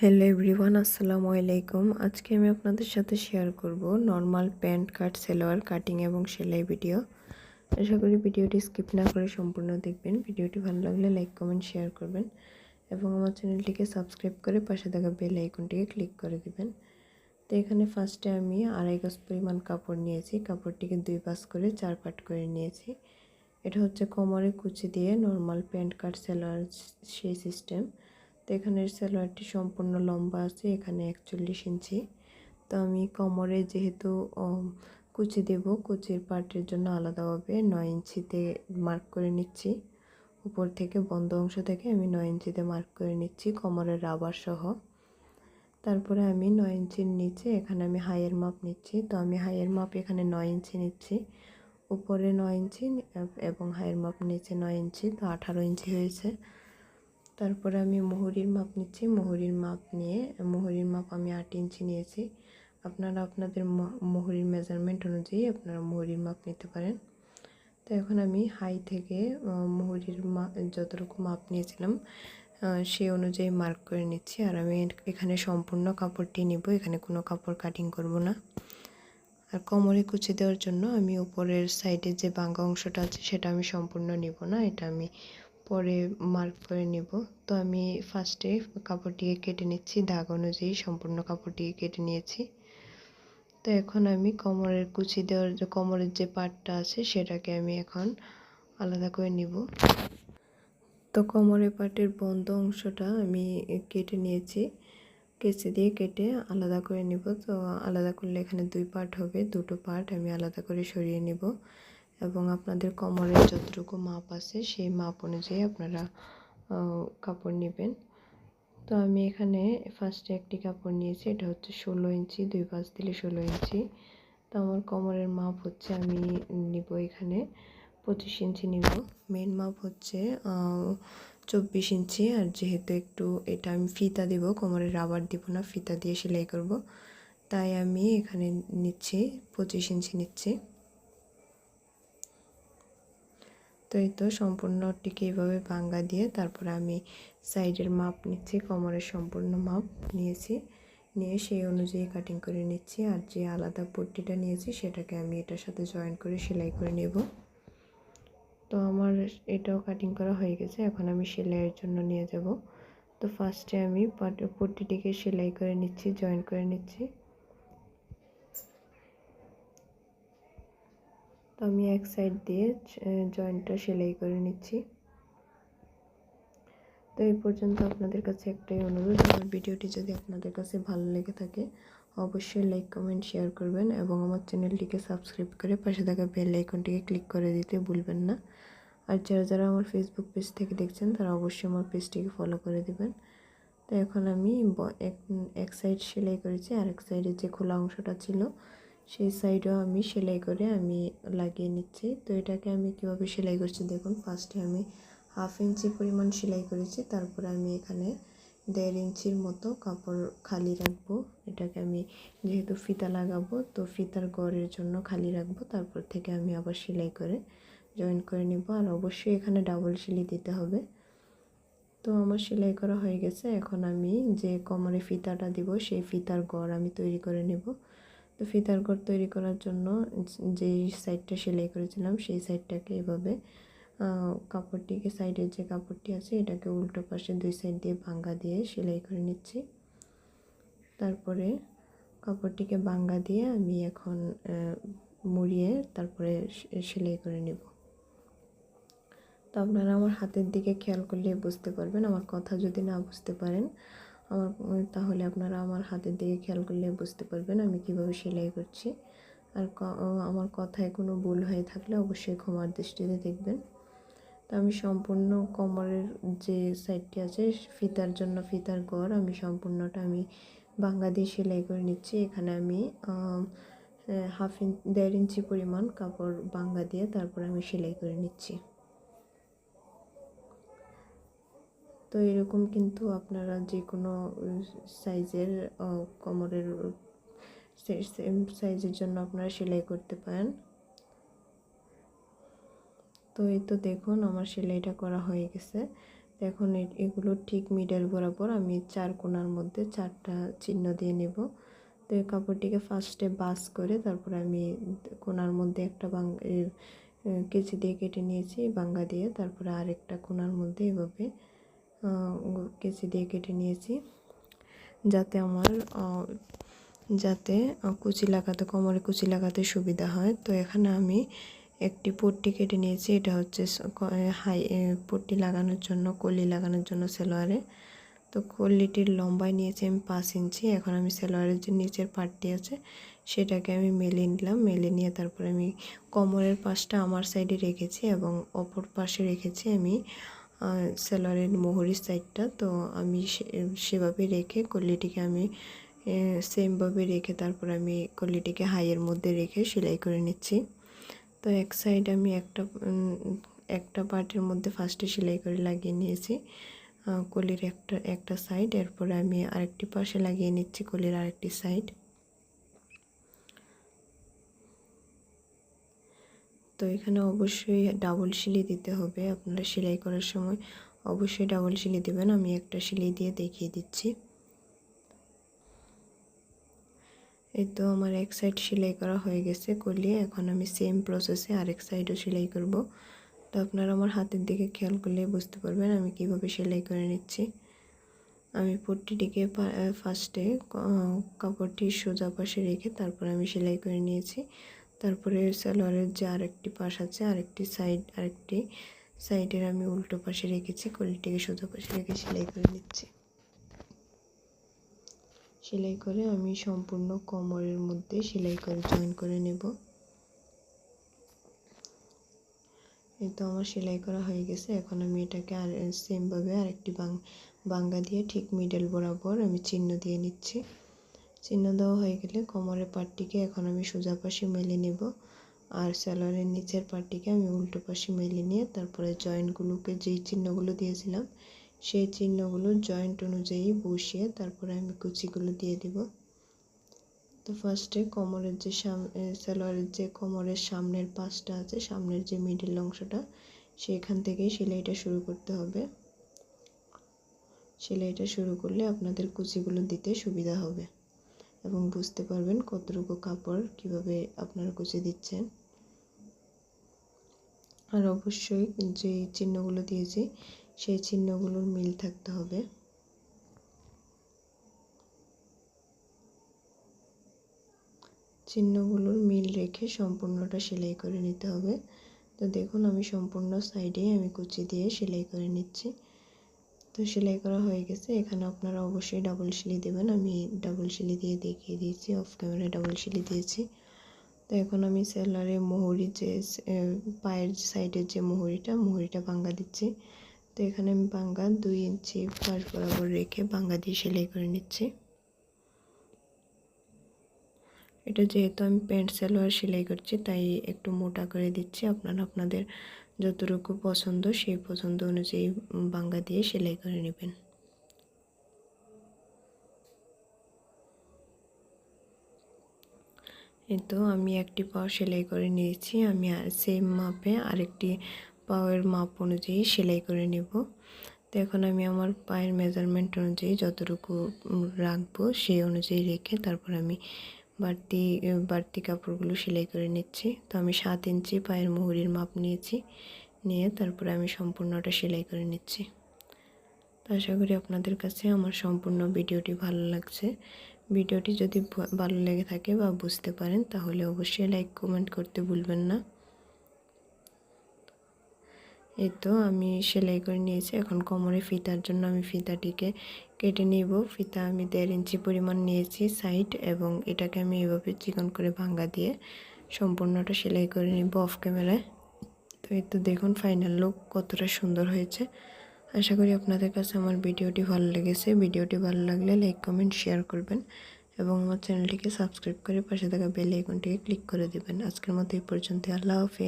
Hello everyone আসসালামু আলাইকুম। আজকে আমি আপনাদের সাথে শেয়ার করব normal pant cut salwar cutting এবং সেলাই ভিডিও আশা করি ভিডিওটি স্কিপ না করে সম্পূর্ণ দেখবেন। ভিডিওটি ভালো লাগলে লাইক কমেন্ট শেয়ার করবেন এবং আমার চ্যানেলটিকে সাবস্ক্রাইব করে পাশে থাকা বেল আইকনটিকে ক্লিক করে দিবেন। তো এখানে ফার্স্টে আমি আড়াই গজ পরিমাণ কাপড় নিয়েছি। কাপড়টিকে দুই পাস করে চার পাট করে নিয়েছি। এটা হচ্ছে কোমরে কুচি দিয়ে নর্মাল প্যান্ট কাট সেলোয়ার সেই সিস্টেম তো এখানের সালোয়ারটি সম্পূর্ণ লম্বা আছে, এখানে একচল্লিশ ইঞ্চি। তো আমি কোমরে যেহেতু কুচি দেব, কুচির পার্টের জন্য আলাদাভাবে নয় ইঞ্চিতে মার্ক করে নিচ্ছি। উপর থেকে বন্ধ অংশ থেকে আমি নয় ইঞ্চিতে মার্ক করে নিচ্ছি কোমরের রাবার সহ। তারপরে আমি নয় ইঞ্চির নিচে, এখানে আমি হাইয়ের মাপ নিচ্ছি। তো আমি হাইয়ের মাপ এখানে নয় ইঞ্চি নিচ্ছি। উপরে নয় ইঞ্চি এবং হাইয়ের মাপ নিচে নয় ইঞ্চি, তো আঠারো ইঞ্চি হয়েছে। তারপরে আমি মোহরির মাপ নিচ্ছি। মোহরির মাপ নিয়ে, মোহরির মাপ আমি আট ইঞ্চি নিয়েছি। আপনারা আপনাদের মোহরির মেজারমেন্ট অনুযায়ী আপনারা মোহরির মাপ নিতে পারেন। তো এখন আমি হাই থেকে মোহরির মাপ যতটুকু মাপ নিয়েছিলাম সেই অনুযায়ী মার্ক করে নিচ্ছি। আর আমি এখানে সম্পূর্ণ কাপড়টি নিব, এখানে কোনো কাপড় কাটিং করব না। আর কোমরে কুচি দেওয়ার জন্য আমি উপরের সাইডে যে বাঙ্গা অংশটা আছে, সেটা আমি সম্পূর্ণ নিব না। এটা আমি পরে মার্ক করে নেব। তো আমি ফার্স্টে কাপড়টিকে কেটে নিচ্ছি, দাগ অনুযায়ী সম্পূর্ণ কাপড়টিকে কেটে নিয়েছি। তো এখন আমি কোমরের কুচি দেওয়ার যে কোমরের যে পার্টটা আছে, সেটাকে আমি এখন আলাদা করে নিব। তো কোমরের পার্টের বন্ধ অংশটা আমি কেটে নিয়েছি। কেচে দিয়ে কেটে আলাদা করে নিব। তো আলাদা করলে এখানে দুই পার্ট হবে, দুটো পার্ট আমি আলাদা করে সরিয়ে নিব। এবং আপনাদের কোমরের যতটুকু মাপ আছে, সেই মাপ অনুযায়ী আপনারা কাপড় নেবেন। তো আমি এখানে ফার্স্টে একটি কাপড় নিয়েছি, এটা হচ্ছে ষোলো ইঞ্চি, দুই পাঁচ দিলে ষোলো ইঞ্চি। তো আমার কোমরের মাপ হচ্ছে, আমি নিব এখানে পঁচিশ ইঞ্চি নিব। মেন মাপ হচ্ছে চব্বিশ ইঞ্চি, আর যেহেতু একটু এটা আমি ফিতা দিব কোমরের রাবার দিব না, ফিতা দিয়ে সেলাই করব। তাই আমি এখানে নিচ্ছি, পঁচিশ ইঞ্চি নিচ্ছি। তো এই তো সম্পূর্ণটিকে এইভাবে ভাঙ্গা দিয়ে তারপরে আমি সাইডের মাপ নিচ্ছি, কোমরের সম্পূর্ণ মাপ নিয়েছি। নিয়ে সেই অনুযায়ী কাটিং করে নিচ্ছি আর যে আলাদা পট্টিটা নিয়েছি সেটাকে আমি এটার সাথে জয়েন করে সেলাই করে নেব। তো আমার এটাও কাটিং করা হয়ে গেছে, এখন আমি সেলাইয়ের জন্য নিয়ে যাব। তো ফার্স্টে আমি পট্টিটিকে সেলাই করে নিচ্ছি জয়েন করে নিচ্ছি। তো আমি এক সাইড দিয়ে জয়েন্টটা সেলাই করে নিচ্ছি। তো এই পর্যন্ত আপনাদের কাছে একটাই অনুরোধ, আমার ভিডিওটি যদি আপনাদের কাছে ভালো লেগে থাকে, অবশ্যই লাইক কমেন্ট শেয়ার করবেন এবং আমার চ্যানেলটিকে সাবস্ক্রাইব করে পাশে থাকা বেল আইকনটিকে ক্লিক করে দিতে ভুলবেন না। আর যারা যারা আমার ফেসবুক পেজ থেকে দেখছেন, তারা অবশ্যই আমার পেজটিকে ফলো করে দেবেন। তো এখন আমি এক সাইড সেলাই করেছি, আর এক সাইডে যে খোলা অংশটা ছিল সেই সাইডেও আমি সেলাই করে আমি লাগিয়ে নিচ্ছি। তো এটাকে আমি কীভাবে সেলাই করছি দেখুন ফার্স্টে আমি হাফ ইঞ্চি পরিমাণ সেলাই করেছি, তারপরে আমি এখানে দেড় ইঞ্চির মতো কাপড় খালি রাখব। এটাকে আমি যেহেতু ফিতা লাগাবো, তো ফিতার গড়ের জন্য খালি রাখব, তারপর থেকে আমি আবার সেলাই করে জয়েন করে নিব। আর অবশ্যই এখানে ডাবল সেলি দিতে হবে। তো আমার সেলাই করা হয়ে গেছে। এখন আমি যে কোমরে ফিতাটা দিব, সেই ফিতার গড় আমি তৈরি করে নেব। তো ফিতার ঘর তৈরি করার জন্য যেই সাইডটা সেলাই করেছিলাম, সেই সাইডটাকে এভাবে কাপড়টিকে সাইডের যে কাপড়টি আছে, এটাকে উল্টো পাশে দুই সাইড দিয়ে ভাঙ্গা দিয়ে সেলাই করে নিচ্ছি। তারপরে কাপড়টিকে ভাঙ্গা দিয়ে আমি এখন মুড়িয়ে তারপরে সেলাই করে নেব। তো আপনারা আমার হাতের দিকে খেয়াল করলে বুঝতে পারবেন, আমার কথা যদি না বুঝতে পারেন আমার তাহলে আপনারা আমার হাতের দিকে খেয়াল করলে বুঝতে পারবেন আমি কীভাবে সেলাই করছি। আর আমার কথায় কোনো ভুল হয়ে থাকলে অবশ্যই ক্ষমার দৃষ্টিতে দেখবেন। তো আমি সম্পূর্ণ কোমরের যে সাইডটি আছে, ফিতার জন্য ফিতার গড়, আমি সম্পূর্ণটা আমি বাঙ্গা দিয়ে সেলাই করে নিচ্ছি। এখানে আমি হাফ ইঞ্চ দেড় ইঞ্চি পরিমাণ কাপড় বাঙ্গা দিয়ে তারপর আমি সেলাই করে নিচ্ছি। তো এরকম কিন্তু আপনারা যে কোনো সাইজের কোমরের সেম সাইজের জন্য আপনারা সেলাই করতে পারেন। তো এই তো দেখুন আমার সেলাইটা করা হয়ে গেছে। এখন এগুলো ঠিক মিডল বরাবর আমি চার কোনার মধ্যে চারটা চিহ্ন দিয়ে নেব। তো এই কাপড়টিকে ফার্স্টে বাস করে তারপর আমি কোনার মধ্যে একটা বাং কেচি দিয়ে কেটে নিয়েছি, বাঙ্গা দিয়ে। তারপরে আরেকটা কোনার মধ্যে এভাবে কেচি দিয়ে কেটে নিয়েছি। যাতে আমার যাতে কুচি লাগাতে, কোমরে কুচি লাগাতে সুবিধা হয়। তো এখানে আমি একটি পট্টি কেটে নিয়েছি। এটা হচ্ছে হাই পট্টি লাগানোর জন্য, কলি লাগানোর জন্য সেলোয়ারে। তো কলিটির লম্বায় নিয়েছি আমি পাঁচ ইঞ্চি। এখন আমি সেলোয়ারের যে নিচের পাটটি আছে, সেটাকে আমি মেলে নিলাম। মেলে নিয়ে তারপরে আমি কোমরের পাশটা আমার সাইডে রেখেছি এবং অপর পাশে রেখেছি আমি সেলোয়ারের মোহরির সাইডটা, তো আমি সেভাবে রেখে কলিটিকে আমি সেমভাবে রেখে তারপর আমি কলিটিকে হাইয়ের মধ্যে রেখে সেলাই করে নিচ্ছি। তো এক সাইড আমি একটা একটা পার্টের মধ্যে ফার্স্টে সেলাই করে লাগিয়ে নিয়েছি। কলির একটা একটা সাইড, এরপরে আমি আরেকটি পাশে লাগিয়ে নিচ্ছি কলির আরেকটি সাইড। তো এখানে অবশ্যই ডাবল সিলি দিতে হবে। আপনারা সেলাই করার সময় অবশ্যই ডাবল সিলি দেবেন। আমি একটা সিলি দিয়ে দেখিয়ে দিচ্ছি। এই তো আমার এক সাইড সেলাই করা হয়ে গেছে কলিয়ে এখন আমি সেম প্রসেসে আরেক সাইডও সেলাই করব। তো আপনারা আমার হাতের দিকে খেয়াল করলে বুঝতে পারবেন আমি কীভাবে সেলাই করে নিচ্ছি। আমি পট্টিটিকে ফার্স্টে কাপড়টি সোজা পাশে রেখে তারপর আমি সেলাই করে নিয়েছি। তারপরে সালোয়ারের যে আরেকটি পাশ আছে, আরেকটি সাইড আরেকটি সাইডের আমি উল্টো পাশে রেখেছি, কলিটিকে সোজা পাশে রেখে সেলাই করে নিচ্ছি। সেলাই করে আমি সম্পূর্ণ কোমরের মধ্যে সেলাই করে জয়েন করে নেব। এই তো আমার সেলাই করা হয়ে গেছে। এখন আমি এটাকে আর সেমভাবে আরেকটি বাং, বাঙ্গা দিয়ে ঠিক মিডল বরাবর আমি চিহ্ন দিয়ে নিচ্ছি। চিহ্ন দেওয়া হয়ে গেলে কোমরের পাটটিকে এখন আমি সোজা পাশে মেলে নেব আর স্যালোয়ারের নিচের পাটটিকে আমি উল্টো পাশে মেলে নিয়ে তারপরে জয়েন্টগুলোকে যেই চিহ্নগুলো দিয়েছিলাম, সেই চিহ্নগুলো জয়েন্ট অনুযায়ী বসিয়ে তারপরে আমি কুচিগুলো দিয়ে দিব। তো ফার্স্টে কোমরের যে সামনে সালোয়ারের যে কোমরের সামনের পাশটা আছে, সামনের যে মিডিল অংশটা, সেখান থেকেই সেলাইটা শুরু করতে হবে। সেলাইটা শুরু করলে আপনাদের কুচিগুলো দিতে সুবিধা হবে। এবং বুঝতে পারবেন কতটুকু কাপড় কীভাবে আপনারা কুচি দিচ্ছেন। আর অবশ্যই যে চিহ্নগুলো দিয়েছি, সেই চিহ্নগুলোর মিল থাকতে হবে। চিহ্নগুলোর মিল রেখে সম্পূর্ণটা সেলাই করে নিতে হবে। তো দেখুন, আমি সম্পূর্ণ সাইডে আমি কুচি দিয়ে সেলাই করে নিচ্ছি। তো সেলাই করা হয়ে গেছে। এখানে আপনারা অবশ্যই ডাবল সিলি দেবেন। আমি ডাবল সিলি দিয়ে দেখিয়ে দিয়েছি অফ ক্যামেরায় ডাবল সিলি দিয়েছি। তো এখন আমি সেলারে মোহরি যে পায়ের সাইডের যে মোহরিটা মোহরিটা ভাঙ্গা দিচ্ছি। তো এখানে আমি বাঙ্গা দুই ইঞ্চি পাশ বরাবর রেখে বাঙ্গা দিয়ে সেলাই করে নিচ্ছি। এটা যেহেতু আমি প্যান্ট সালোয়ার সেলাই করছি, তাই একটু মোটা করে দিচ্ছি। আপনারা আপনাদের যতটুকু পছন্দ সেই পছন্দ অনুযায়ী বাঙ্গা দিয়ে সেলাই করে নেবেন। তো আমি একটি পাও সেলাই করে নিয়েছি। আমি সেম মাপে আরেকটি পাওয়ের মাপ অনুযায়ী সেলাই করে নেব। তো এখন আমি আমার পায়ের মেজারমেন্ট অনুযায়ী যতটুকু রাখব সেই অনুযায়ী রেখে তারপর আমি বাড়তি বাড়তি কাপড়গুলো সেলাই করে নিচ্ছি। তো আমি সাত ইঞ্চি পায়ের মুহুরির মাপ নিয়েছি, নিয়ে তারপরে আমি সম্পূর্ণটা সেলাই করে নিচ্ছি। তো আশা করি আপনাদের কাছে আমার সম্পূর্ণ ভিডিওটি ভালো লাগছে। ভিডিওটি যদি ভালো লেগে থাকে বা বুঝতে পারেন, তাহলে অবশ্যই লাইক, কমেন্ট করতে ভুলবেন না। এই তো আমি সেলাই করে নিয়েছি। এখন কোমরে ফিতার জন্য আমি ফিতাটিকে কেটে নিব। ফিতা আমি দেড় ইঞ্চি পরিমাণ নিয়েছি সাইড এবং এটাকে আমি এভাবে চিকন করে ভাঙ্গা দিয়ে সম্পূর্ণটা সেলাই করে নিব অফ ক্যামেরায়। তো এই তো দেখুন ফাইনাল লুক কতটা সুন্দর হয়েছে। আশা করি আপনাদের কাছে আমার ভিডিওটি ভালো লেগেছে। ভিডিওটি ভালো লাগলে লাইক, কমেন্ট, শেয়ার করবেন এবং আমার চ্যানেলটিকে সাবস্ক্রাইব করে পাশে থাকা বেল আইকনটিকে ক্লিক করে দেবেন। আজকের মতো এই পর্যন্ত আল্লাহ হাফেজ।